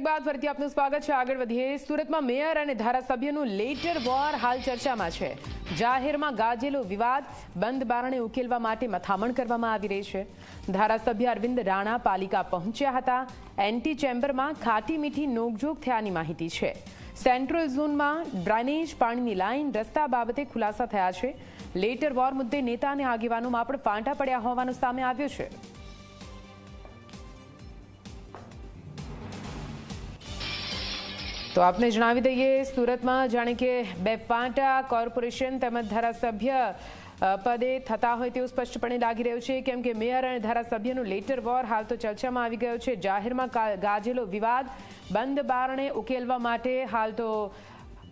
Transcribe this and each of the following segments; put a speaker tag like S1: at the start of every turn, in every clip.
S1: Break બાદ ફરીથી આપનું સ્વાગત છે. આગળ વધીએ. સુરતમાં મેયર અને ધારાસભ્યનું લેટર વોર હાલ ચર્ચામાં છે. જાહેરમાં ગાજેલો વિવાદ, બંધ બારણે ઉકેલવા માટે મથામણ કરવામાં આવી રહી છે. ધારાસભ્ય અરવિંદ રાણા પાલિકા પહોંચ્યા હતા. એન્ટી ચેમ્બરમાં ખાટી મીઠી નોકઝોક થયાની માહિતી છે. સેન્ટ્રલ ઝોનમાં ડ્રેનેજ પાણીની લાઇન રસ્તા બાબતે ખુલાસા થયા છે. લેટર વોર મુદ્દે નેતા અને આગેવાનોમાં પણ ફાંટા પડ્યા હોવાનું સામે આવ્યું છે. તો આપને જણાવી દઈએ, સુરતમાં જાણે કે બે પાંટા કોર્પોરેશન તેમજ ધારાસભ્ય પદે થતા હોય તેવું સ્પષ્ટપણે લાગી રહ્યું છે. કેમ કે મેયર અને ધારાસભ્યનું લેટર વોર હાલ તો ચર્ચામાં આવી ગયો છે. જાહેરમાં ગાજેલો વિવાદ, બંધ બારણે ઉકેલવા માટે હાલ તો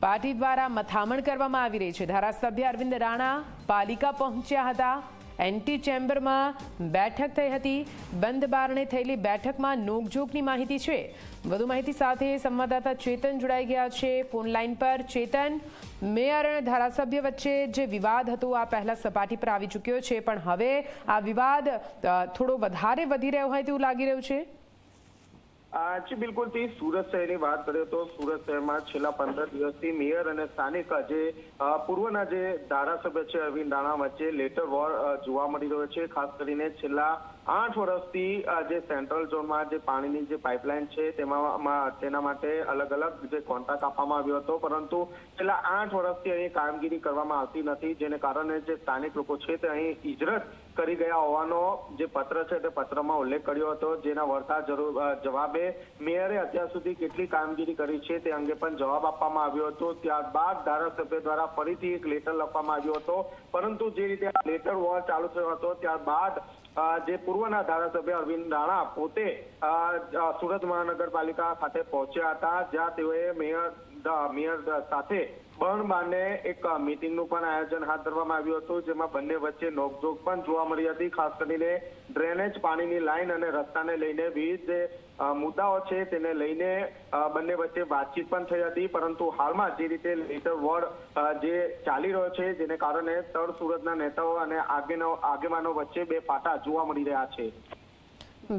S1: પાર્ટી દ્વારા મથામણ કરવામાં આવી રહી છે. ધારાસભ્ય અરવિંદ રાણા પાલિકા પહોંચ્યા હતા. એન્ટી ચેમ્બરમાં બેઠક થઈ હતી. બંધ બારણે થયેલી બેઠકમાં નોકઝોકની માહિતી છે. વધુ માહિતી સાથે સંવાદદાતા ચેતન જોડાઈ ગયા છે. ફોન લાઈન પર ચેતન, મેયર અને ધારાસભ્ય વચ્ચે જે વિવાદ હતો, આ પહેલા સપાટી પર આવી ચૂક્યો છે. પણ હવે આ વિવાદ થોડો વધારે વધી રહ્યો હોય તેવું લાગી રહ્યું છે.
S2: જી બિલકુલથી સુરત શહેરની વાત કરીએ તો સુરત શહેરમાં છેલ્લા પંદર દિવસથી મેયર અને સ્થાનિક જે પૂર્વના જે ધારાસભ્ય છે અરવિંદ રાણા વચ્ચે લેટર વોર જોવા મળી રહ્યો છે. ખાસ કરીને છેલ્લા આઠ વર્ષથી જે સેન્ટ્રલ ઝોનમાં જે પાણીની જે પાઇપલાઇન છે તેમાં તેના માટે અલગ અલગ જે કોન્ટ્રાક્ટ આપવામાં આવ્યો હતો. પરંતુ છેલ્લા આઠ વર્ષથી અહીં કામગીરી કરવામાં આવતી નથી જેને કારણે જે સ્થાનિક લોકો છે તે અહીં હિજરત કરી ગયા હોવાનો જે પત્ર છે તે પત્રમાં ઉલ્લેખ કર્યો હતો જેના વળતા જરૂર અ, જવાબે મેયરે અત્યાર સુધી કેટલી કામગીરી કરી છે તે અંગે પણ જવાબ આપવામાં આવ્યો હતો. ત્યારબાદ ધારાસભ્ય દ્વારા ફરીથી એક લેટર લખવામાં આવ્યો હતો. પરંતુ જે રીતે આ લેટર વોર ચાલુ થયો હતો, ત્યારબાદ જે પૂર્વના ધારાસભ્ય અરવિંદ રાણા પોતે સુરત મહાનગરપાલિકા ખાતે પહોંચ્યા હતા, જ્યાં તેઓએ મેયર મેયર સાથે બર્ન બાને એક મિટિંગનું પણ આયોજન હાથ ધરવામાં આવ્યું હતું, જેમાં બંને વચ્ચે નોકઝોક પણ જોવા મળી હતી, ખાસ કરીને ડ્રેનેજ પાણીની લાઈન અને રસ્તાને લઈને વિવિધ મુદ્દાઓ છે તેને લઈને બંને વચ્ચે વાતચીત પણ થઈ હતી, પરંતુ હાલમાં જે રીતે લેટર વોર્ડ જે ચાલી રહ્યો છે, જેને કારણે તળ સુરતના નેતાઓ અને આગેનો, આગેવાનો વચ્ચે બે પાટા જોવા મળી રહ્યા છે.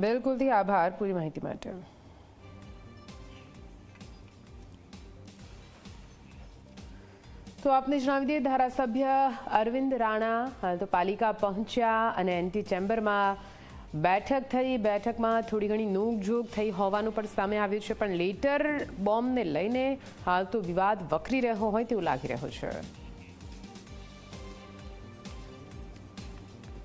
S1: બિલકુલથી આભાર પૂરી માહિતી માટે. તો આપને જણાવી દઈએ, ધારાસભ્ય અરવિંદ રાણા તો પાલિકા પહોંચ્યા અને એન્ટી ચેમ્બરમાં બેઠક થઈ, બેઠકમાં થોડી ઘણી નોકઝોક થઈ હોવાનું પણ સામે આવ્યું છે, પણ લેટર બોમ્બને લઈને હાલ તો વિવાદ વકરી રહ્યો હોય તેવું લાગી રહ્યું છે.